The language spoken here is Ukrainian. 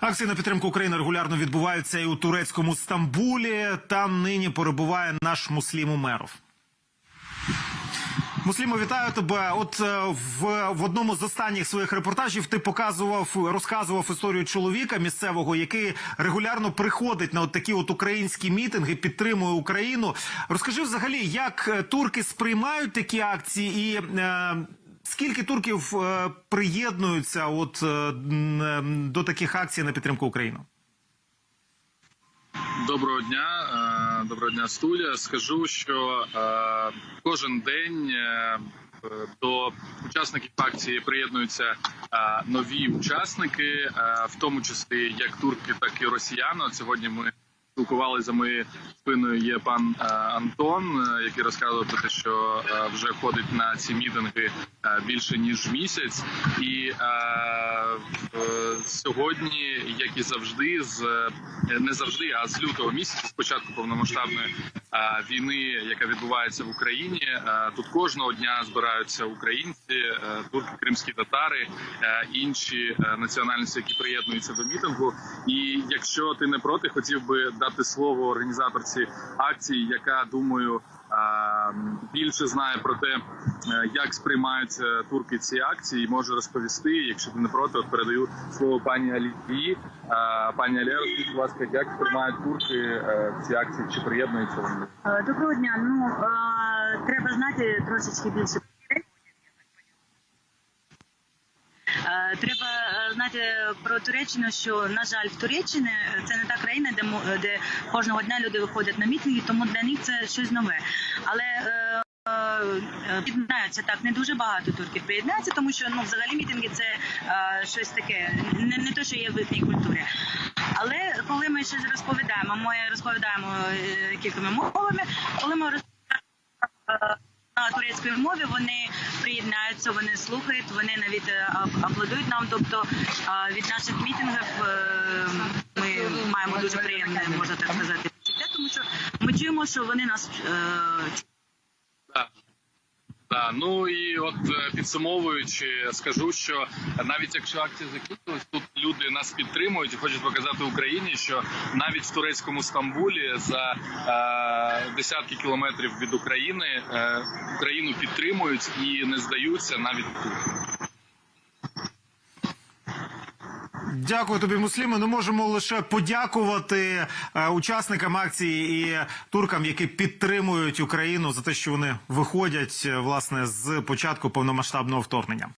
Акції на підтримку України регулярно відбуваються і у турецькому Стамбулі. Там нині перебуває наш Муслім Умеров. Муслімо, вітаю тебе. От е, в, в одному з останніх своїх репортажів ти показував, розказував історію чоловіка місцевого, який регулярно приходить на от такі от українські мітинги, підтримує Україну. Розкажи взагалі, як е, турки сприймають такі акції, і е, скільки турків е, приєднуються от е, е, до таких акцій на підтримку України? Доброго дня, доброго дня, студія. Скажу, що кожен день до учасників акції приєднуються нові учасники, в тому числі як турки, так і росіяни. Сьогодні ми спілкувалися за моєю спиною. Є пан е, Антон, е, який розказував про те, що е, вже ходить на ці мітинги більше ніж місяць, і сьогодні, як і завжди, з не завжди, а з лютого місяця, з початку повномасштабної війни, яка відбувається в Україні, тут кожного дня збираються українці, е, турки, кримські татари, е, інші е, національності, які приєднуються до мітингу. І якщо ти не проти, хотів би дати слово організаторці акції, яка думаю. Більше знає про те, е, як сприймаються турки ці акції, і може розповісти. Якщо ти не проти, от передаю слово пані Алії. Пані Алія, розкажіть, будь ласка, як сприймають турки е, ці акції? Чи приєднуються вони? Е, Доброго дня. Ну треба знати трошечки більше. Треба е, знати про Туреччину, що на жаль, в Туреччині це не та країна, де де кожного дня люди виходять на мітинги, тому для них це щось нове. Але е, е, так, не дуже багато турків приєднаються, тому що ну взагалі мітинги це е, щось таке, не, не те, що є в їхній культурі. Але коли ми щось розповідаємо, ми розповідаємо е, кількома мовами, коли ми розповідаємо е, на турецькій мові, вони приєднаються, вони слухають, вони навіть е, аплодують нам. Тобто е, від наших мітингів е, ми маємо дуже приємне, можна так сказати, тому що ми чуємо, що вони нас е, Так. Так, ну і от е, підсумовуючи, скажу, що навіть якщо акція закінчилась, тут люди нас підтримують і хочуть показати Україні, що навіть в турецькому Стамбулі за е, десятки кілометрів від України е, Україну підтримують і не здаються навіть тут. Дякую тобі, Мусліме. Ну можемо лише подякувати е, учасникам акції і туркам, які підтримують Україну за те, що вони виходять е, власне з початку повномасштабного вторгнення.